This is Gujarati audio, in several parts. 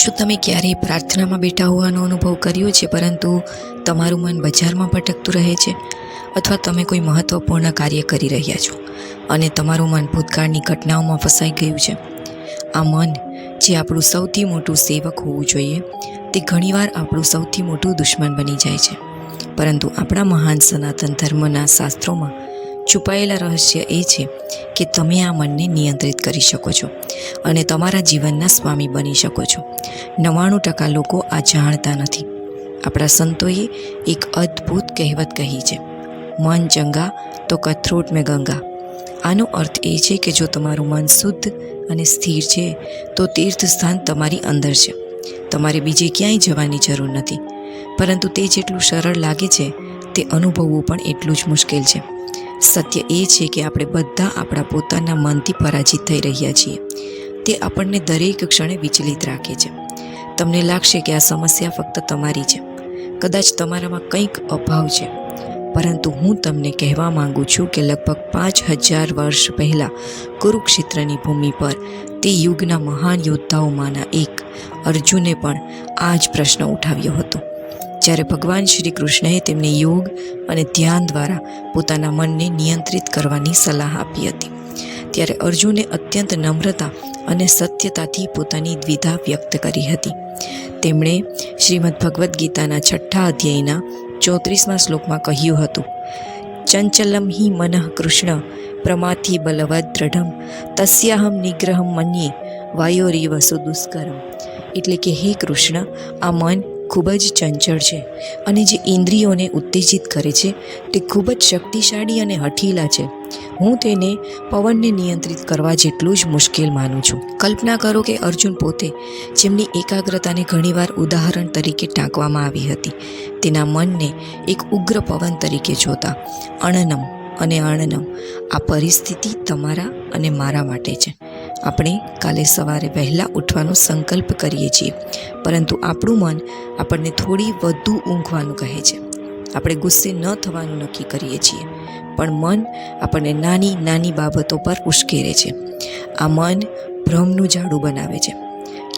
શું તમે ક્યારેય પ્રાર્થનામાં બેઠા હોવાનો અનુભવ કર્યો છે? પરંતુ તમારું મન બજારમાં ભટકતું રહે છે અથવા તમે કોઈ મહત્ત્વપૂર્ણ કાર્ય કરી રહ્યા છો અને તમારું મન ભૂતકાળની ઘટનાઓમાં ફસાઈ ગયું છે? આ મન જે આપણું સૌથી મોટું સેવક હોવું જોઈએ, તે ઘણીવાર આપણું સૌથી મોટું દુશ્મન બની જાય છે. પરંતુ આપણા મહાન સનાતન ધર્મના શાસ્ત્રોમાં છુપાયેલા રહસ્ય એ છે કે તમે આ મનને નિયંત્રિત કરી શકો છો અને તમારા જીવનના સ્વામી બની શકો છો. નવ્વાણું ટકા લોકો આ જાણતા નથી. આપણા સંતોએ એક અદ્ભુત કહેવત કહી છે, મન ચંગા તો કથરોટ મેં ગંગા. આનો અર્થ એ છે કે જો તમારું મન શુદ્ધ અને સ્થિર છે, તો તીર્થ સ્થાન તમારી અંદર છે. તમારે બીજે ક્યાંય જવાની જરૂર નથી. પરંતુ તે જેટલું સરળ લાગે છે, તે અનુભવવું પણ એટલું જ મુશ્કેલ છે. સત્ય એ છે કે આપણે બધા આપણા પોતાના મનથી પરાજિત થઈ રહ્યા છીએ. તે આપણને દરેક ક્ષણે વિચલિત રાખે છે. તમને લાગશે કે આ સમસ્યા ફક્ત તમારી છે. કદાચ તમારામાં કંઈક અભાવ છે. પરંતુ હું તમને કહેવા માંગુ છું કે લગભગ પાંચ હજાર વર્ષ પહેલાં કુરુક્ષેત્રની ભૂમિ પર તે યુગના મહાન યોદ્ધાઓમાંના એક અર્જુને પણ આ જ પ્રશ્ન ઉઠાવ્યો હતો. જ્યારે ભગવાન શ્રી કૃષ્ણએ તેમને યોગ અને ધ્યાન દ્વારા પોતાના મનને નિયંત્રિત કરવાની સલાહ આપી હતી. ત્યારે અર્જુને અત્યંત નમ્રતા અને સત્યતાથી પોતાની દ્વિધા વ્યક્ત કરી હતી. તેમણે શ્રીમદ ભગવદ્ ગીતાના છઠ્ઠા અધ્યાયના ચોત્રીસમાં શ્લોકમાં કહ્યું હતું, ચંચલમ હિ મનઃ કૃષ્ણ પ્રમાથી બલવદ દ્રઢમ, તસ્યાહમ નિગ્રહમ મન્યે, વાયોરીવ સુદુષ્કરમ. એટલે કે, હે કૃષ્ણ, આ મન ખૂબ જ ચંચળ છે અને જે ઇન્દ્રિયોને ઉત્તેજિત કરે છે તે ખૂબ જ શક્તિશાળી અને હઠીલા છે. હું તેને પવનને નિયંત્રિત કરવા જેટલું જ મુશ્કેલ માનું છું. કલ્પના કરો કે અર્જુન પોતે જેમની એકાગ્રતાને ઘણીવાર ઉદાહરણ તરીકે ટાંકવામાં આવી હતી. તેના મનને એક ઉગ્ર પવન તરીકે જોતા, અણનમ અને અણનમ, આ પરિસ્થિતિ તમારા અને મારા માટે છે. આપણે કાલે સવારે વહેલા ઉઠવાનો સંકલ્પ કરીએ છીએ. પરંતુ આપણું મન આપણને થોડી વધુ ઊંઘવાનું કહે છે. આપણે ગુસ્સે ન થવાનું નક્કી કરીએ છીએ. પણ મન આપણને નાની નાની બાબતો પર ઉશ્કેરે છે. આ મન ભ્રમનું ઝાડું બનાવે છે.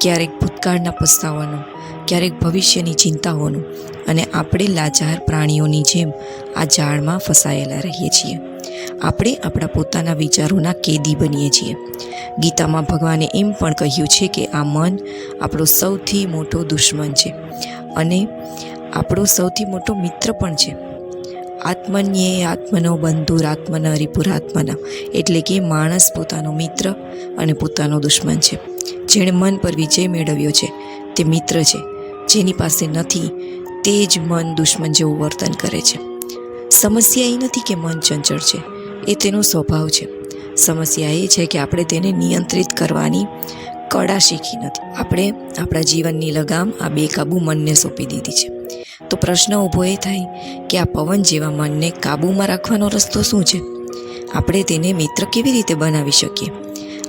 ક્યારેક ભૂતકાળના પસ્તાવાનું, ક્યારેક ભવિષ્યની ચિંતાઓનું અને આપણે લાચાર પ્રાણીઓની જેમ આ ઝાડમાં ફસાયેલા રહીએ છીએ. આપણે આપણા પોતાના વિચારોના કેદી બનીએ છીએ. ગીતામાં ભગવાને એમ પણ કહ્યું છે કે આ મન આપણો સૌથી મોટો દુશ્મન છે અને આપણો સૌથી મોટો મિત્ર પણ છે. આત્મન્યે આત્મનો બંધુર આત્મન હરિપુરાત્મના એટલે કે માણસ પોતાનો મિત્ર અને પોતાનો દુશ્મન છે. જેણે મન પર વિજય મેળવ્યો છે, તે મિત્ર છે. જેની પાસે નથી, તે જ મન દુશ્મન જેવું વર્તન કરે છે. સમસ્યા એ નથી કે મન ચંચળ છે, એ તેનો સ્વભાવ છે. સમસ્યા એ છે કે આપણે તેને નિયંત્રિત કરવાની કળા શીખી નથી. આપણે આપણા જીવનની લગામ આ બેકાબૂ મનને સોંપી દીધી છે. તો પ્રશ્ન ઊભો એ થાય કે આ પવન જેવા મનને કાબૂમાં રાખવાનો રસ્તો શું છે? આપણે તેને મિત્ર કેવી રીતે બનાવી શકીએ?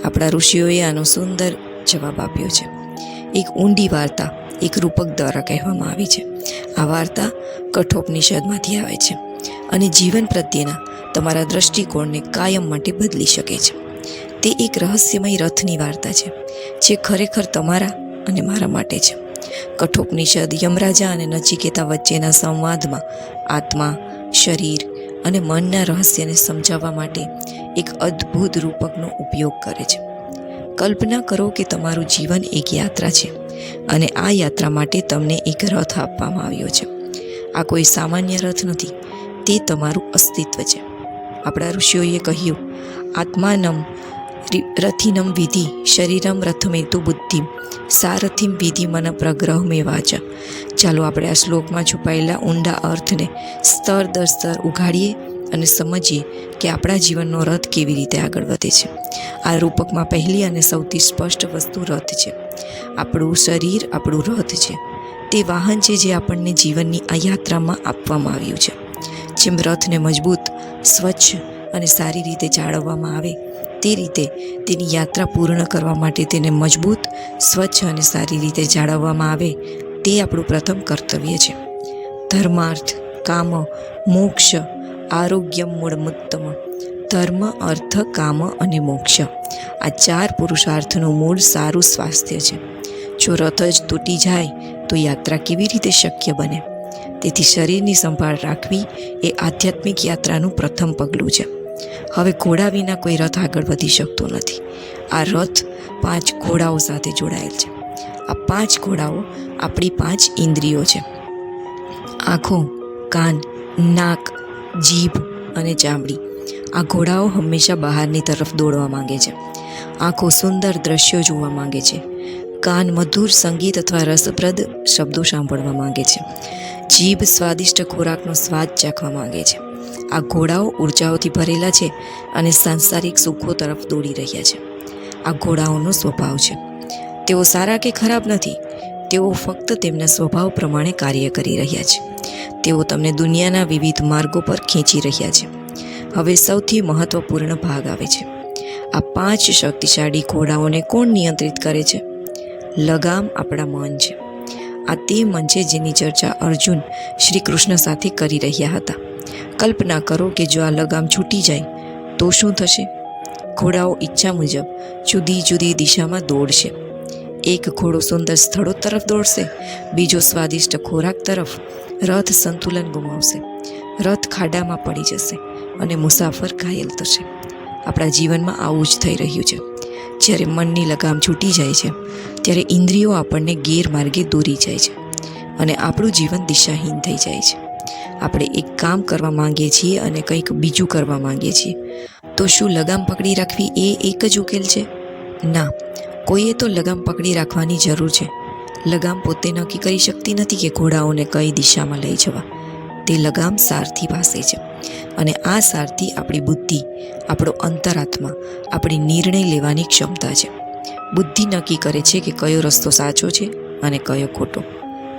આપણા ઋષિઓએ આનો સુંદર જવાબ આપ્યો છે. એક ઊંડી વાર્તા એક રૂપક દ્વારા કહેવામાં આવી છે. આ વાર્તા કઠોપનિષદમાંથી આવે છે. અને જીવન પ્રત્યેના તમારા દ્રષ્ટિકોણને કાયમ માટે બદલી શકે છે. તે એક રહસ્યમય રથની વાર્તા છે, જે ખરેખર તમારા અને મારા માટે છે. કઠોપનિષદ, યમરાજા અને નચિકેતા વચ્ચેના સંવાદમાં આત્મા, શરીર અને મનના રહસ્યને સમજાવવા માટે એક અદ્ભુત રૂપકનો ઉપયોગ કરે છે. કલ્પના કરો કે તમારું જીવન એક યાત્રા છે અને આ યાત્રા માટે તમને એક રથ આપવામાં આવ્યો છે. આ કોઈ સામાન્ય રથ નથી તે તમારું અસ્તિત્વ છે. આપણા ઋષિઓએ કહ્યું, આત્માનમ રથિનમ વિધિ, શરીરમ રથમેતુ બુદ્ધિ, સારથિમ વિધિ મન પ્રગ્રહ મેં વાચા ચાલો આપણે આ શ્લોકમાં છુપાયેલા ઊંડા અર્થને સ્તર દર સ્તર ઉઘાડીએ અને સમજીએ કે આપણા જીવનનો રથ કેવી રીતે આગળ વધે છે. આ રૂપકમાં પહેલી અને સૌથી સ્પષ્ટ વસ્તુ રથ છે. આપણું શરીર આપણું રથ છે. તે વાહન છે જે આપણને જીવનની આ યાત્રામાં આપવામાં આવ્યું છે. જેમ રથને મજબૂત, સ્વચ્છ અને સારી રીતે જાળવવામાં આવે તે રીતે તેની યાત્રા પૂર્ણ કરવા માટે તેને મજબૂત, સ્વચ્છ અને સારી રીતે જાળવવામાં આવે તે આપણું પ્રથમ કર્તવ્ય છે. ધર્માર્થ, કામ, મોક્ષ, આરોગ્ય મૂળમુત્તમ ધર્મ, અર્થ, કામ અને મોક્ષ. આ ચાર પુરુષાર્થનું મૂળ સારું સ્વાસ્થ્ય છે. જો રથ જ તૂટી જાય તો યાત્રા કેવી રીતે શક્ય બને? તેથી શરીરની સંભાળ રાખવી એ આધ્યાત્મિક યાત્રાનું પ્રથમ પગલું છે. હવે ઘોડા વિના કોઈ રથ આગળ વધી શકતો નથી. આ રથ પાંચ ઘોડાઓ સાથે જોડાયેલ છે. આ પાંચ ઘોડાઓ આપણી પાંચ ઇન્દ્રિયો છે. આંખો, કાન, નાક, જીભ અને ચામડી. આ ઘોડાઓ હંમેશા બહારની તરફ દોડવા માંગે છે. આંખો સુંદર દ્રશ્યો જોવા માંગે છે. કાન મધુર સંગીત અથવા રસપ્રદ શબ્દો સાંભળવા માંગે છે. જીભ સ્વાદિષ્ટ ખોરાકનો સ્વાદ ચાખવા માંગે છે. આ ઘોડાઓ ઉર્જાઓથી ભરેલા છે અને સાંસારિક સુખો તરફ દોડી રહ્યા છે. આ ઘોડાઓનો સ્વભાવ છે. તેઓ સારા કે ખરાબ નથી. તેઓ ફક્ત તેમના સ્વભાવ પ્રમાણે કાર્ય કરી રહ્યા છે. તેઓ તમને દુનિયાના વિવિધ માર્ગો પર ખેંચી રહ્યા છે. હવે સૌથી મહત્વપૂર્ણ ભાગ આવે છે. આ પાંચ શક્તિશાળી ઘોડાઓને કોણ નિયંત્રિત કરે છે? લગામ આપણા મન છે. આ તે છે જેની ચર્ચા અર્જુન શ્રી કૃષ્ણ સાથે કરી રહ્યા હતા. કલ્પના કરો કે જો આ લગામ છૂટી જાય, તો શું થશે? ઘોડાઓ ઈચ્છા મુજબ જુદી જુદી દિશામાં દોડશે. એક ઘોડો સુંદર સ્થળો તરફ દોડશે, બીજો સ્વાદિષ્ટ ખોરાક તરફ રથ સંતુલન ગુમાવશે. રથ ખાડામાં પડી જશે અને મુસાફર ઘાયલ થશે. આપણા જીવનમાં આવું જ થઈ રહ્યું છે. જ્યારે મનની લગામ છૂટી જાય છે ત્યારે ઇન્દ્રિયો આપણને ગેરમાર્ગે દોરી જાય છે અને આપણું જીવન દિશાહીન થઈ જાય છે. આપણે એક કામ કરવા માંગીએ છીએ અને કંઈક બીજું કરવા માંગીએ છીએ. તો શું લગામ પકડી રાખવી એ એક જ ઉકેલ છે? ના, કોઈએ તો લગામ પકડી રાખવાની જરૂર છે. લગામ પોતે નક્કી કરી શકતી નથી કે ઘોડાઓને કઈ દિશામાં લઈ જવા. તે લગામ સારથી પાસે છે અને આ સારથી આપણી બુદ્ધિ, આપણો અંતરાત્મા, આપણી નિર્ણય લેવાની ક્ષમતા છે. બુદ્ધિ નક્કી કરે છે કે કયો રસ્તો સાચો છે અને કયો ખોટો.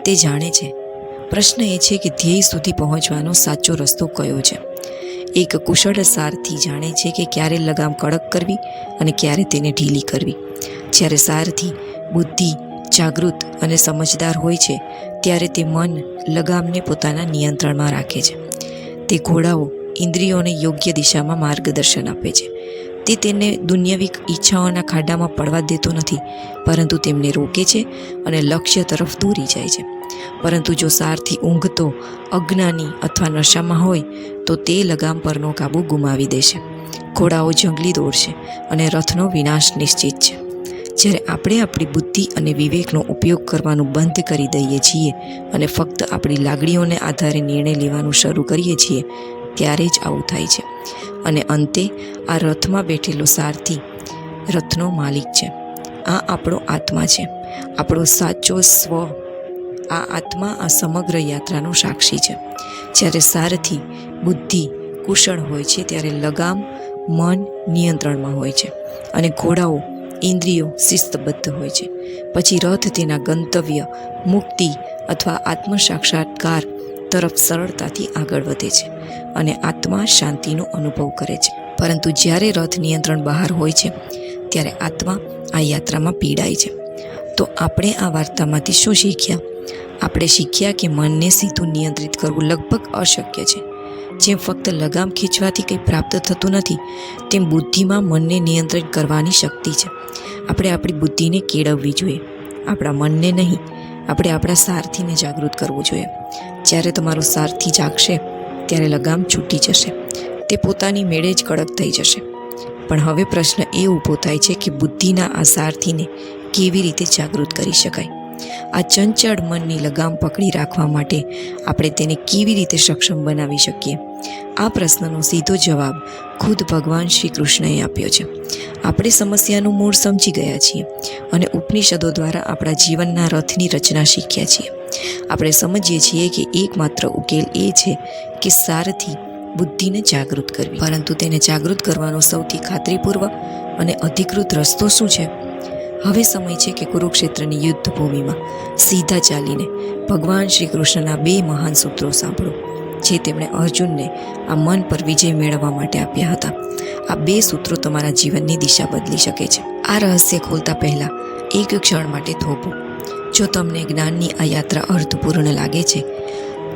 તે જાણે છે. પ્રશ્ન એ છે કે ધ્યેય સુધી પહોંચવાનો સાચો રસ્તો કયો છે. એક કુશળ સારથી જાણે છે કે ક્યારે લગામ કડક કરવી અને ક્યારે તેને ઢીલી કરવી. જ્યારે સારથી બુદ્ધિ જાગૃત અને સમજદાર હોય છે, ત્યારે તે મન લગામને પોતાના નિયંત્રણમાં રાખે છે. તે ઘોડાઓ ઇન્દ્રિયોને યોગ્ય દિશામાં માર્ગદર્શન આપે છે. તે તેને દુન્યવિક ઈચ્છાઓના ખાડામાં પડવા દેતો નથી, પરંતુ તેમને રોકે છે અને લક્ષ્ય તરફ દોરી જાય છે. પરંતુ જો સારથી ઊંઘતો, અજ્ઞાની અથવા નશામાં હોય, તો તે લગામ પરનો કાબુ ગુમાવી દેશે. ઘોડાઓ જંગલી દોડશે અને રથનો વિનાશ નિશ્ચિત છે. જ્યારે આપણે આપણી બુદ્ધિ અને વિવેકનો ઉપયોગ કરવાનું બંધ કરી દઈએ છીએ અને ફક્ત આપણી લાગણીઓને આધારે નિર્ણય લેવાનું શરૂ કરીએ છીએ ત્યારે જ આવું થાય છે. અને અંતે આ રથમાં બેઠેલો સારથી રથનો માલિક છે. આ આપણો આત્મા છે. આપણો સાચો સ્વ. આ આત્મા આ સમગ્ર યાત્રાનો સાક્ષી છે. જ્યારે સારથી બુદ્ધિ કુશળ હોય છે, ત્યારે લગામ મન નિયંત્રણમાં હોય છે અને ઘોડાઓ, ઇન્દ્રિયો શિસ્તબદ્ધ હોય છે. પછી રથ તેના ગંતવ્ય, મુક્તિ અથવા આત્મ સાક્ષાત્કાર તરફ સરળતાથી આગળ વધે છે. અને આત્મા શાંતિનો અનુભવ કરે છે. પરંતુ જ્યારે રથ નિયંત્રણ બહાર હોય છે, ત્યારે આત્મા આ યાત્રામાં પીડાય છે. તો આપણે આ વાર્તામાંથી શું શીખ્યા? આપણે શીખ્યા કે મનને સીધું નિયંત્રિત કરવું લગભગ અશક્ય છે. જેમ ફક્ત લગામ ખીંચવાથી કંઈ પ્રાપ્ત થતું નથી, તેમ બુદ્ધિમાં મનને નિયંત્રિત કરવાની શક્તિ છે. આપણે આપણી બુદ્ધિને કેળવવી જોઈએ. આપણા મનને નહીં, આપણે આપણા સારથીને જાગૃત કરવું જોઈએ. જ્યારે તમારો સારથી જાગશે ત્યારે લગામ છૂટી જશે. તે પોતાની મેળે જ કડક થઈ જશે. પણ હવે પ્રશ્ન એ ઊભો થાય છે કે બુદ્ધિના આ સારથીને કેવી રીતે જાગૃત કરી શકાય? આ ચંચળ મનની લગામ પકડી રાખવા માટે આપણે તેને કેવી રીતે સક્ષમ બનાવી શકીએ? આ પ્રશ્નનો સીધો જવાબ ખુદ ભગવાન શ્રી કૃષ્ણએ આપ્યો છે. આપણે સમસ્યાનું મૂળ સમજી ગયા છીએ અને ઉપનિષદો દ્વારા આપણા જીવનના રથની રચના શીખ્યા છીએ. આપણે સમજીએ છીએ કે એકમાત્ર ઉકેલ એ છે કે સારથી બુદ્ધિને જાગૃત કરવી. પરંતુ તેને જાગૃત કરવાનો સૌથી ખાતરીપૂર્વક અને અધિકૃત રસ્તો શું છે? હવે સમય છે કે કુરુક્ષેત્રની યુદ્ધ ભૂમિમાં સીધા ચાલીને ભગવાન શ્રી કૃષ્ણના બે મહાન સૂત્રો સાંભળો. જે તેમણે અર્જુનને આ મન પર વિજય મેળવવા માટે આપ્યા હતા. આ બે સૂત્રો તમારા જીવનની દિશા બદલી શકે છે. આ રહસ્ય ખોલતા પહેલાં એક ક્ષણ માટે થોભો જો તમને જ્ઞાનની આ યાત્રા અર્થપૂર્ણ લાગે છે,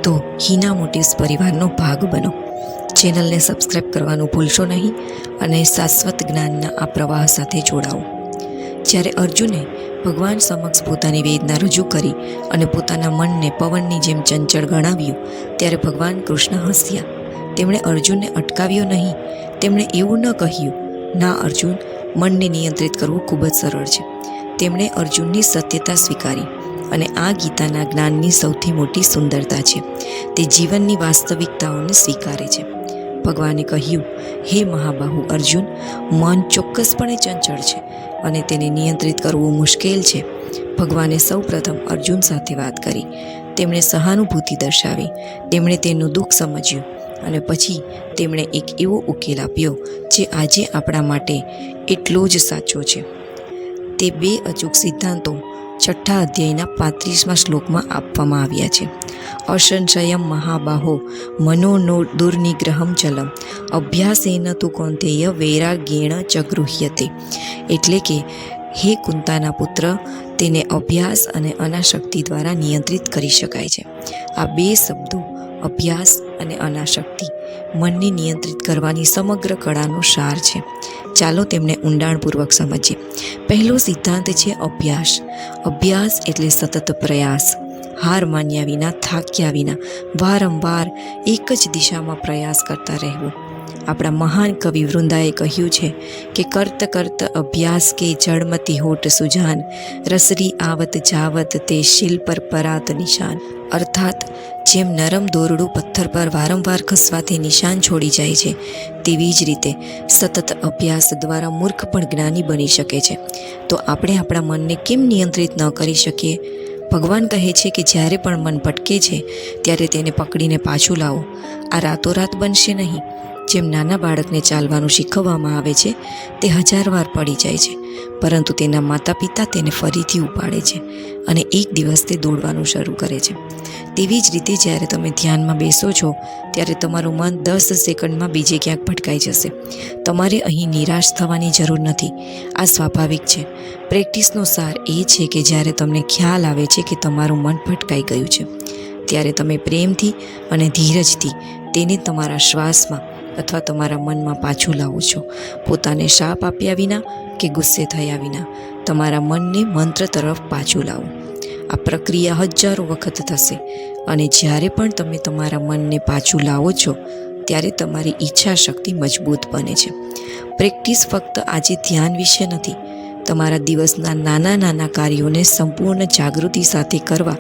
તો હિના મોટિવ્સ પરિવારનો ભાગ બનો. ચેનલને સબસ્ક્રાઈબ કરવાનું ભૂલશો નહીં અને શાશ્વત જ્ઞાનના આ પ્રવાહ સાથે જોડાઓ. જ્યારે અર્જુને ભગવાન સમક્ષ પોતાની વેદના રજૂ કરી અને પોતાના મનને પવનની જેમ ચંચળ ગણાવ્યું, ત્યારે ભગવાન કૃષ્ણ હસ્યા. તેમણે અર્જુનને અટકાવ્યો નહીં. તેમણે એવું ન કહ્યું, ના અર્જુન, મનને નિયંત્રિત કરવું ખૂબ જ સરળ છે. તેમણે અર્જુનની સત્યતા સ્વીકારી અને આ ગીતાના જ્ઞાનની સૌથી મોટી સુંદરતા છે. તે જીવનની વાસ્તવિકતાઓને સ્વીકારે છે. ભગવાને કહ્યું, હે મહાબાહુ અર્જુન, મન ચોક્કસપણે ચંચળ છે અને તેને નિયંત્રિત કરવું મુશ્કેલ છે. ભગવાને સૌપ્રથમ અર્જુન સાથે વાત કરી. તેમણે સહાનુભૂતિ દર્શાવી. તેમણે તેનું દુઃખ સમજ્યું અને પછી તેમણે એક એવો ઉકેલ આપ્યો જે આજે આપણા માટે એટલો જ સાચો છે. તે બે અચૂક સિદ્ધાંતો છઠ્ઠા અધ્યાયના પાંત્રીસમાં શ્લોકમાં આપવામાં આવ્યા છે. અસંશયમ મહાબાહો મનોનો દુર્નિગ્રહમ ચલમ અભ્યાસેન તું કૌંતેય વૈરાગ્યેણ ચ ગૃહ્યતે એટલે કે, હે કુંતાના પુત્ર, તેને અભ્યાસ અને અનાશક્તિ દ્વારા નિયંત્રિત કરી શકાય છે. આ બે શબ્દો, અભ્યાસ અને અનાશક્તિ, મનને નિયંત્રિત કરવાની સમગ્ર કળાનો સાર છે. ચાલો તેમને ઊંડાણપૂર્વક સમજીએ. પહેલો સિદ્ધાંત છે અભ્યાસ. અભ્યાસ એટલે સતત પ્રયાસ. હાર માન્યા વિના, થાક્યા વિના વારંવાર એક જ દિશામાં પ્રયાસ કરતા રહેવું. આપણા મહાન કવિ વૃંદાએ કહ્યું છે કે કરત કરત અભ્યાસ કે જળમતી હોટ સુજાન, રસરી આવત જાવત તે શિલ પર પરાત નિશાન. અર્થાત, જેમ નરમ દોરડું પથ્થર પર વારંવાર ખસવાથી નિશાન છોડી જાય છે, તેવી જ રીતે સતત અભ્યાસ દ્વારા મૂર્ખ પણ જ્ઞાની બની શકે છે. તો આપણે આપણા મનને કેમ નિયંત્રિત ન કરી શકીએ? ભગવાન કહે છે કે જ્યારે પણ મન ભટકે છે, ત્યારે તેને પકડીને પાછું લાવો. આ રાતોરાત બનશે નહીં. જેમ નાના બાળકને ચાલવાનું શીખવવામાં આવે છે, તે હજાર વાર પડી જાય છે, પરંતુ તેના માતા પિતા તેને ફરીથી ઉપાડે છે અને એક દિવસ તે દોડવાનું શરૂ કરે છે. તેવી જ રીતે જ્યારે તમે ધ્યાનમાં બેસો છો, ત્યારે તમારું મન દસ સેકન્ડમાં બીજે ક્યાંક ભટકાઈ જશે. તમારે અહીં નિરાશ થવાની જરૂર નથી. આ સ્વાભાવિક છે. પ્રેક્ટિસનો સાર એ છે કે જ્યારે તમને ખ્યાલ આવે છે કે તમારું મન ભટકાઈ ગયું છે, ત્યારે તમે પ્રેમથી અને ધીરજથી તેને તમારા શ્વાસમાં અથવા તમારા મનમાં પાછું લાવો છો. પોતાને શાપ આપ્યા વિના કે ગુસ્સે થયા વિના તમારા મનને મંત્ર તરફ પાછું લાવો. આ પ્રક્રિયા હજારો વખત થશે અને જ્યારે પણ તમે તમારા મનને પાછું લાવો છો, ત્યારે તમારી ઈચ્છા શક્તિ મજબૂત બને છે. પ્રેક્ટિસ ફક્ત આજે ધ્યાન વિશે નથી. તમારા દિવસના નાના નાના કાર્યોને સંપૂર્ણ જાગૃતિ સાથે કરવા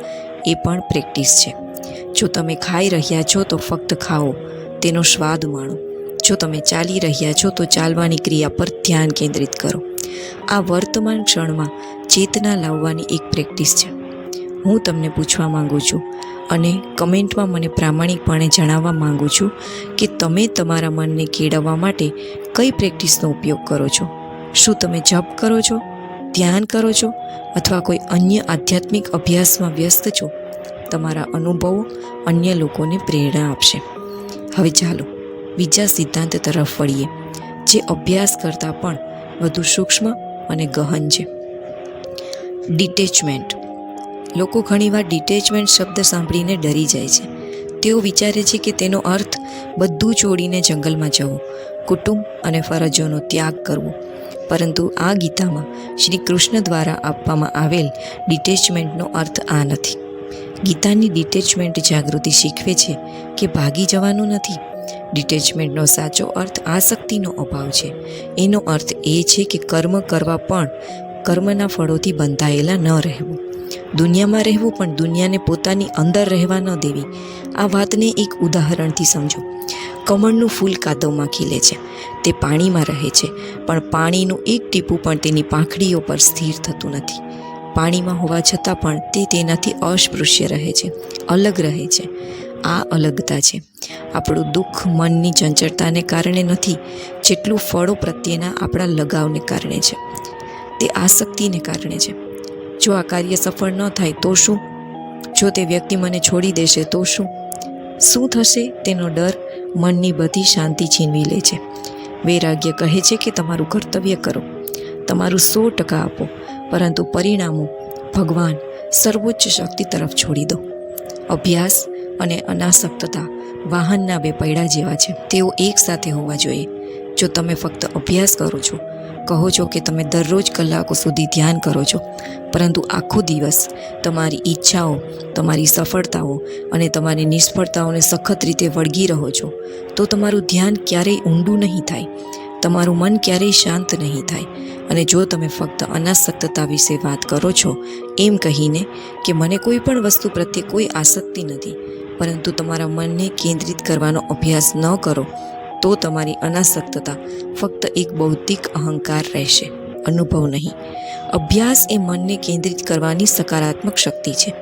એ પણ પ્રેક્ટિસ છે. જો તમે ખાઈ રહ્યા છો તો ફક્ત ખાઓ, તેનો સ્વાદ માણો. જો તમે ચાલી રહ્યા છો તો ચાલવાની ક્રિયા પર ધ્યાન કેન્દ્રિત કરો. આ વર્તમાન ક્ષણમાં ચેતના લાવવાની એક પ્રેક્ટિસ છે. હું તમને પૂછવા માંગુ છું અને કમેન્ટમાં મને પ્રામાણિકપણે જણાવવા માંગુ છું કે તમે તમારા મનને કેળવવા માટે કઈ પ્રેક્ટિસનો ઉપયોગ કરો છો? શું તમે જપ કરો છો? ધ્યાન કરો છો? અથવા કોઈ અન્ય આધ્યાત્મિક અભ્યાસમાં વ્યસ્ત છો? તમારા અનુભવો અન્ય લોકોને પ્રેરણા આપશે. હવે ચાલો બીજા સિદ્ધાંત તરફ વળીએ, જે અભ્યાસ કરતાં પણ વધુ સૂક્ષ્મ અને ગહન છે. ડિટેચમેન્ટ. લોકો ઘણીવાર ડિટેચમેન્ટ શબ્દ સાંભળીને ડરી જાય છે. તેઓ વિચારે છે કે તેનો અર્થ બધું છોડીને જંગલમાં જવું, કુટુંબ અને ફરજોનો ત્યાગ કરવો. પરંતુ આ ગીતામાં શ્રી કૃષ્ણ દ્વારા આપવામાં આવેલ ડિટેચમેન્ટનો અર્થ આ નથી. ગીતાની ડિટેચમેન્ટ જાગૃતિ શીખવે છે કે ભાગી જવાનું નથી. ડિટેચમેન્ટનો સાચો અર્થ આસક્તિનો અભાવ છે. એનો અર્થ એ છે કે કર્મ કરવા પણ કર્મના ફળોથી બંધાયેલા ન રહેવું. દુનિયામાં રહેવું પણ દુનિયાને પોતાની અંદર રહેવા ન દેવી. આ વાતને એક ઉદાહરણથી સમજો. કમળનું ફૂલ કાદવમાં ખીલે છે. તે પાણીમાં રહે છે, પણ પાણીનું એક ટીપું પણ તેની પાંખડીઓ પર સ્થિર થતું નથી. પાણીમાં હોવા છતાં પણ તે તેનાથી અસ્પૃશ્ય રહે છે, અલગ રહે છે. આ અલગતા છે. આપણું દુઃખ મનની ચંચળતાને કારણે નથી, જેટલું ફળો પ્રત્યેના આપણા લગાવને કારણે છે. તે આસક્તિને કારણે છે. જો આ કાર્ય સફળ ન થાય તો શું? જો તે વ્યક્તિ મને છોડી દેશે તો શું? શું થશે તેનો ડર મનની બધી શાંતિ છીનવી લે છે. વૈરાગ્ય કહે છે કે તમારું કર્તવ્ય કરો. તમારું સો ટકા આપો, પરંતુ પરિણામો ભગવાન સર્વોચ્ચ શક્તિ તરફ છોડી દો. અભ્યાસ અને અનાસક્તતા વાહનના બે પૈડા જેવા છે. તેઓ એકસાથે હોવા જોઈએ. જો તમે ફક્ત અભ્યાસ કરો છો, કહો છો કે તમે દરરોજ કલાકો સુધી ધ્યાન કરો છો, પરંતુ આખો દિવસ તમારી ઈચ્છાઓ, તમારી સફળતાઓ અને તમારી નિષ્ફળતાઓને સખત રીતે વળગી રહો છો, તો તમારું ધ્યાન ક્યારેય ઊંડું નહીં થાય. તમારું મન ક્યારેય શાંત નહીં થાય. અને જો તમે ફક્ત અનાસક્તતા વિશે વાત કરો છો, એમ કહીને કે મને કોઈ પણ વસ્તુ પ્રત્યે કોઈ આસક્તિ નથી પરંતુ તમારા મનને કેન્દ્રિત કરવાનો અભ્યાસ ન કરો, તો તમારી અનાસક્તતા ફક્ત એક બૌદ્ધિક અહંકાર રહેશે, અનુભવ નહીં. અભ્યાસ એ મનને કેન્દ્રિત કરવાની સકારાત્મક શક્તિ છે.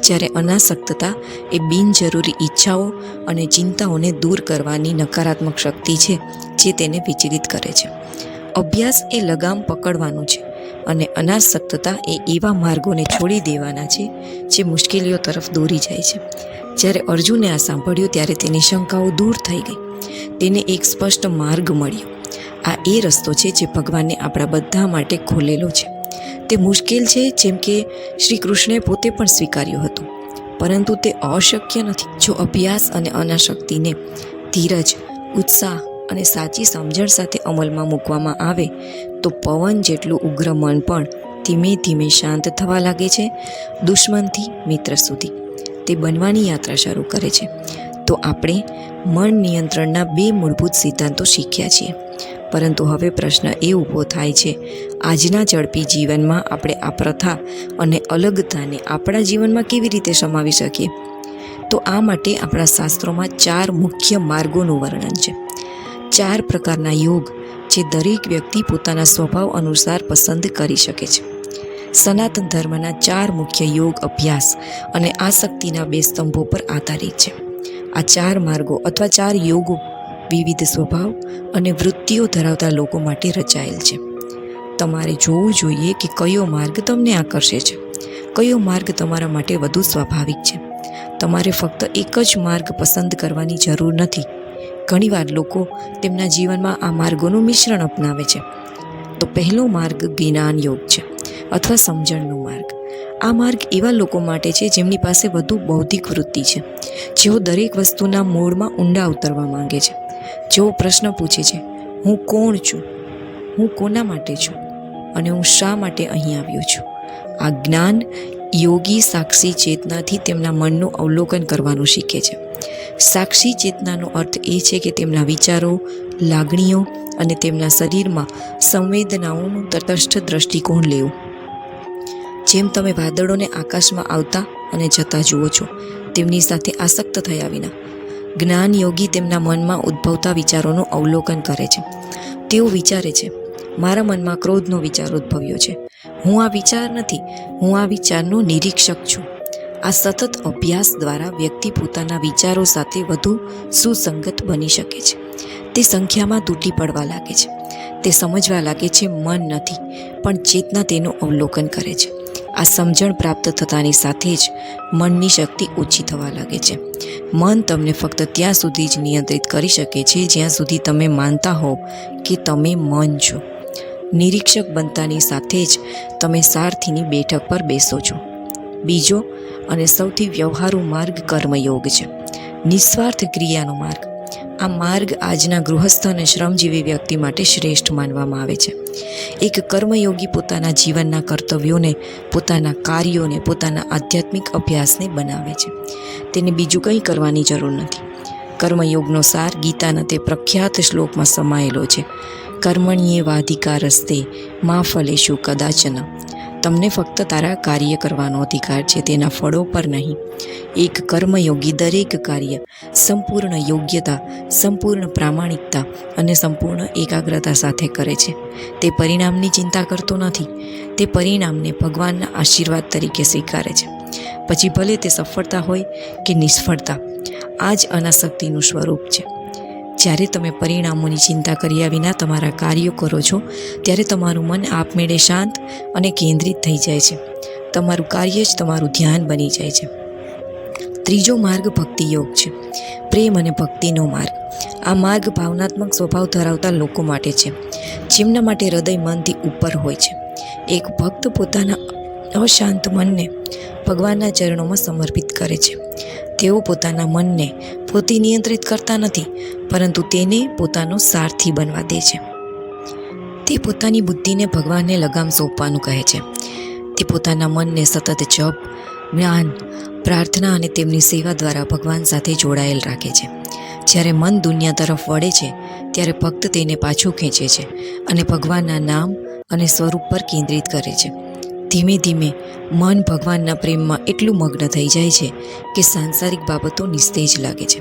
જ્યારે અનાસક્તતા એ બિનજરૂરી ઈચ્છાઓ અને ચિંતાઓને દૂર કરવાની નકારાત્મક શક્તિ છે, જે તેને વિચલિત કરે છે. અભ્યાસ એ લગામ પકડવાનું છે અને અનાસક્તતા એ એવા માર્ગોને છોડી દેવાના છે, જે મુશ્કેલીઓ તરફ દોરી જાય છે. જ્યારે અર્જુને આ સાંભળ્યું ત્યારે તેની શંકાઓ દૂર થઈ ગઈ. તેને એક સ્પષ્ટ માર્ગ મળ્યો. આ એ રસ્તો છે જે ભગવાનને આપણા બધા માટે ખોલેલો છે. તે મુશ્કેલ છે, જેમ કે શ્રી કૃષ્ણે પોતે પણ સ્વીકાર્યું હતું. પરંતુ તે અશક્ય નથી. જો અભ્યાસ અને અનાશક્તિને ધીરજ, ઉત્સાહ અને સાચી સમજણ સાથે અમલમાં મૂકવામાં આવે, તો પવન જેટલું ઉગ્ર મન પણ ધીમે ધીમે શાંત થવા લાગે છે, દુશ્મનથી મિત્ર સુધી. તે બનવાની યાત્રા શરૂ કરે છે. તો આપણે મન નિયંત્રણના બે મૂળભૂત સિદ્ધાંતો શીખ્યા છીએ. પરંતુ હવે પ્રશ્ન એ ઊભો થાય છે, આજના ઝડપી જીવનમાં આપણે આ પ્રથા અને અલગતાને આપણા જીવનમાં કેવી રીતે સમાવી શકીએ? તો આ માટે આપણા શાસ્ત્રોમાં ચાર મુખ્ય માર્ગોનું વર્ણન છે. ચાર પ્રકારના યોગ, જે દરેક વ્યક્તિ પોતાના સ્વભાવ અનુસાર પસંદ કરી શકે છે. સનાતન ધર્મના ચાર મુખ્ય યોગ, અભ્યાસ અને આસક્તિના બે સ્તંભો પર આધારિત છે. આ ચાર માર્ગો અથવા ચાર યોગો વિવિધ સ્વભાવ અને વૃત્તિઓ ધરાવતા લોકો માટે રચાયેલ છે. તમારે જોવું જોઈએ કે કયો માર્ગ તમને આકર્ષે છે. કયો માર્ગ તમારા માટે વધુ સ્વાભાવિક છે. તમારે ફક્ત એક જ માર્ગ પસંદ કરવાની જરૂર નથી. ઘણીવાર લોકો તેમના જીવનમાં આ માર્ગોનું મિશ્રણ અપનાવે છે. તો પહેલો માર્ગ જ્ઞાન યોગ છે. અથવા સમજણનો માર્ગ. આ માર્ગ એવા લોકો માટે છે જેમની પાસે વધુ બૌદ્ધિક વૃત્તિ છે. જેઓ દરેક વસ્તુના મૂળમાં ઊંડા ઉતરવા માંગે છે. જેઓ પ્રશ્ન પૂછે છે, હું કોણ છું? હું કોના માટે છું? અને હું શા માટે અહીં આવ્યો છું? આ જ્ઞાન યોગી સાક્ષી ચેતનાથી તેમના મનનું અવલોકન કરવાનું શીખે છે. સાક્ષી ચેતનાનો અર્થ એ છે કે તેમના વિચારો, લાગણીઓ અને તેમના શરીરમાં સંવેદનાઓનું તટસ્થ દ્રષ્ટિકોણ લેવું. જેમ તમે વાદળોને આકાશમાં આવતા અને જતા જુઓ છો, તેમની સાથે આસક્ત થયા વિના. જ્ઞાન યોગી તેમના મનમાં ઉદ્ભવતા વિચારોનું અવલોકન કરે છે. તેઓ વિચારે છે, મારા મનમાં ક્રોધનો વિચાર ઉદ્ભવ્યો છે. હું આ વિચાર નથી, હું આ વિચારનો નિરીક્ષક છું. આ સતત અભ્યાસ દ્વારા વ્યક્તિ પોતાના વિચારો સાથે વધુ સુસંગત બની શકે છે. તે સંખ્યામાં તૂટી પડવા લાગે છે. તે સમજવા લાગે છે, મન નથી, પણ ચેતના તેનું અવલોકન કરે છે. આ સમજણ પ્રાપ્ત થતાની સાથે જ મનની શક્તિ ઓછી થવા લાગે છે. મન તમને ફક્ત ત્યાં સુધી જ નિયંત્રિત કરી શકે છે, જ્યાં સુધી તમે માનતા હો કે તમે મન છો. નિરીક્ષક બનતાની સાથે જ તમે સારથીની બેઠક પર બેસો છો. બીજો અને સૌથી વ્યવહારુ માર્ગ કર્મયોગ છે. નિસ્વાર્થ ક્રિયાનો માર્ગ. આ માર્ગ આજના ગૃહસ્થ અને શ્રમજીવી વ્યક્તિ માટે શ્રેષ્ઠ માનવામાં આવે છે. એક કર્મયોગી પોતાના જીવનના કર્તવ્યોને, પોતાના કાર્યોને, પોતાના આધ્યાત્મિક અભ્યાસને બનાવે છે. તેને બીજું કંઈ કરવાની જરૂર નથી. કર્મયોગનો સાર ગીતાના તે પ્રખ્યાત શ્લોકમાં સમાયેલો છે. કર્મણીએ વાધિકારસ્તે મા ફલેશુ કદાચન. તમને ફક્ત તારા કાર્ય કરવાનો અધિકાર છે, તેના ફળો પર નહીં. એક કર્મયોગી દરેક કાર્ય, સંપૂર્ણ યોગ્યતા, સંપૂર્ણ પ્રામાણિકતા અને સંપૂર્ણ એકાગ્રતા સાથે કરે છે. તે પરિણામની ચિંતા કરતો નથી. તે પરિણામને ભગવાનના આશીર્વાદ તરીકે સ્વીકારે છે. પછી ભલે તે સફળતા હોય કે નિષ્ફળતા, આ જ અનાસક્તિનું સ્વરૂપ છે. જ્યારે તમે પરિણામોની ચિંતા કર્યા વિના તમારા કાર્યો કરો છો, ત્યારે તમારું મન આપમેળે શાંત અને કેન્દ્રિત થઈ જાય છે. તમારું કાર્ય જ તમારું ધ્યાન બની જાય છે. ત્રીજો માર્ગ ભક્તિ યોગ છે. પ્રેમ અને ભક્તિનો માર્ગ. આ માર્ગ ભાવનાત્મક સ્વભાવ ધરાવતા લોકો માટે છે, જેમના માટે હૃદય મનથી ઉપર હોય છે. એક ભક્ત પોતાના અશાંત મનને ભગવાનના ચરણોમાં સમર્પિત કરે છે. તેઓ પોતાના મનને પોતે નિયંત્રિત કરતા નથી, પરંતુ તેને પોતાનો સારથી બનવા દે છે. તે પોતાની બુદ્ધિને ભગવાનને લગામ સોંપવાનું કહે છે. તે પોતાના મનને સતત જપ, જ્ઞાન, પ્રાર્થના અને તેમની સેવા દ્વારા ભગવાન સાથે જોડાયેલ રાખે છે. જ્યારે મન દુનિયા તરફ વળે છે, ત્યારે ભક્ત તેને પાછું ખેંચે છે અને ભગવાનના નામ અને સ્વરૂપ પર કેન્દ્રિત કરે છે. ધીમે ધીમે મન ભગવાનના પ્રેમમાં એટલું મગ્ન થઈ જાય છે કે સાંસારિક બાબતો નિસ્તેજ લાગે છે.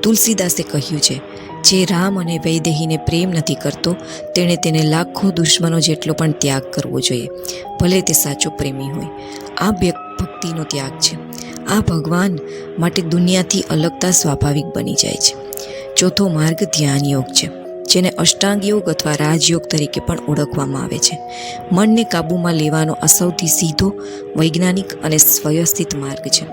તુલસીદાસે કહ્યું છે, જે રામ અને વૈદેહીને પ્રેમ નથી કરતો, તેણે તેને લાખો દુશ્મનો જેટલો પણ ત્યાગ કરવો જોઈએ. ભલે તે સાચો પ્રેમી હોય. આ ભક્તિનો ત્યાગ છે. આ ભગવાન માટે દુનિયાથી અલગતા સ્વાભાવિક બની જાય છે. ચોથો માર્ગ ધ્યાન યોગ છે. જેને અષ્ટાંગ યોગ અથવા રાજયોગ તરીકે પણ ઓળખવામાં આવે છે. મનને કાબૂમાં લેવાનો આ સૌથી સીધો, વૈજ્ઞાનિક અને સ્વયસ્થિત માર્ગ છે.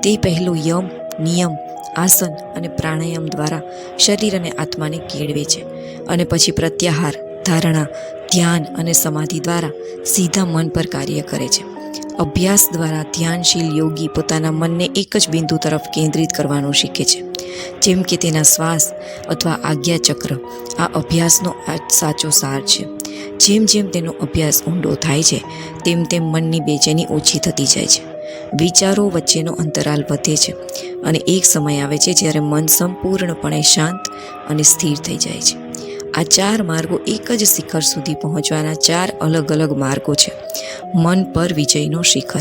તે પહેલો યમ, નિયમ, આસન અને પ્રાણાયામ દ્વારા શરીર અને આત્માને કેળવે છે અને પછી પ્રત્યાહાર, ધારણા, ધ્યાન અને સમાધિ દ્વારા સીધા મન પર કાર્ય કરે છે. અભ્યાસ દ્વારા ધ્યાનશીલ યોગી પોતાના મનને એક જ બિંદુ તરફ કેન્દ્રિત કરવાનું શીખે છે. જેમ કે તેના શ્વાસ અથવા આજ્ઞાચક્ર, આ અભ્યાસનો આ સાચો સાર છે. જેમ જેમ તેનો અભ્યાસ ઊંડો થાય છે, તેમ તેમ મનની બેચેની ઓછી થતી જાય છે. વિચારો વચ્ચેનો અંતરાલ વધે છે અને એક સમય આવે છે જ્યારે મન સંપૂર્ણપણે શાંત અને સ્થિર થઈ જાય છે. આ ચાર માર્ગો એક જ શિખર સુધી પહોંચવાના ચાર અલગ અલગ માર્ગો છે. મન પર વિજયનો શિખર.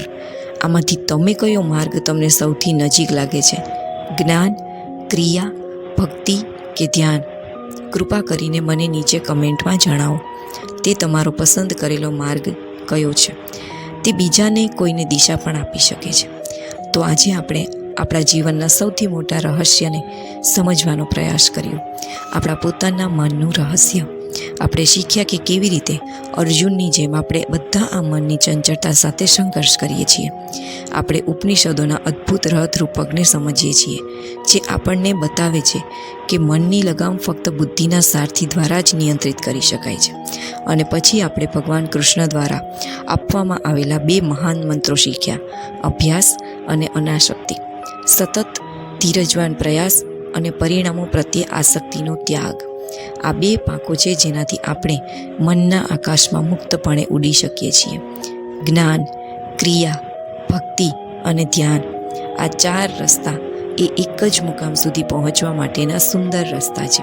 આમાંથી તમે કયો માર્ગ તમને સૌથી નજીક લાગે છે? જ્ઞાન ક્રિયા, ભક્તિ કે ધ્યાન? કૃપા કરીને મને નીચે કમેન્ટમાં જણાવો. તે તમારો પસંદ કરેલો માર્ગ કયો છે? તે બીજાને કોઈને દિશા પણ આપી શકે છે. તો આજે આપણે આપણા જીવનના સૌથી મોટા રહસ્યને સમજવાનો પ્રયાસ કર્યો. આપણા પોતાના મનનું રહસ્ય આપણે શીખ્યા કે કેવી રીતે અર્જુનની જેમ આપણે બધા આ મનની ચંચળતા સાથે સંઘર્ષ કરીએ છીએ. આપણે ઉપનિષદોના અદ્ભુત રથરૂપકને સમજીએ છીએ, જે આપણને બતાવે છે કે મનની લગામ ફક્ત બુદ્ધિના સારથી દ્વારા જ નિયંત્રિત કરી શકાય છે. અને પછી આપણે ભગવાન કૃષ્ણ દ્વારા આપવામાં આવેલા બે મહાન મંત્રો શીખ્યા, અભ્યાસ અને અનાશક્તિ. સતત ધીરજવાન પ્રયાસ અને પરિણામો પ્રત્યે આસક્તિનો ત્યાગ. આ બે પાંખો છે જેનાથી આપણે મનના આકાશમાં મુક્તપણે ઉડી શકીએ છીએ. જ્ઞાન, ક્રિયા, ભક્તિ અને ધ્યાન આ ચાર રસ્તા એ એક જ મુકામ સુધી પહોંચવા માટેના સુંદર રસ્તા છે.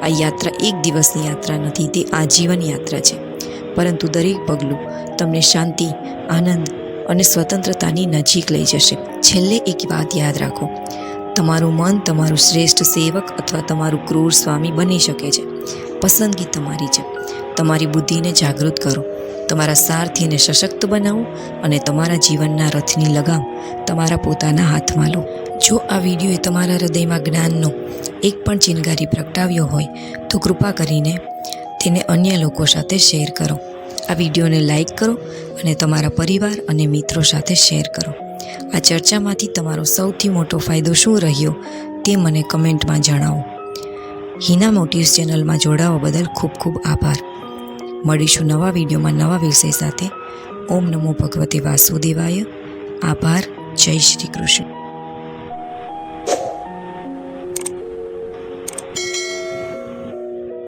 આ યાત્રા એક દિવસની યાત્રા નથી, તે આજીવન યાત્રા છે. પરંતુ દરેક પગલું તમને શાંતિ, આનંદ અને સ્વતંત્રતાની નજીક લઈ જશે. છેલ્લે એક વાત યાદ રાખો. તમારું મન તમારું શ્રેષ્ઠ સેવક અથવા તમારું ક્રૂર સ્વામી બની શકે છે. પસંદગી તમારી છે. તમારી બુદ્ધિને જાગૃત કરો. તમારા સારથીને સશક્ત બનાવો અને તમારા જીવનના રથની લગામ તમારા પોતાના હાથમાં લો. જો આ વિડીયોએ તમારા હૃદયમાં જ્ઞાનનો એક પણ ચિનગારી પ્રગટાવ્યો હોય, તો કૃપા કરીને તેને અન્ય લોકો સાથે શેર કરો. આ વિડીયોને લાઈક કરો અને તમારા પરિવાર અને મિત્રો સાથે શેર કરો. આ ચર્ચામાંથી તમારો સૌથી મોટો ફાયદો શું રહ્યો તે મને કમેન્ટમાં જણાવો. હિના મોટિવ્સ ચેનલમાં જોડાવા બદલ ખૂબ ખૂબ આભાર. મળીશું નવા વિડીયોમાં નવા વિષય સાથે. ઓમ નમો ભગવતે વાસુદેવાય. આભાર. જય શ્રી કૃષ્ણ.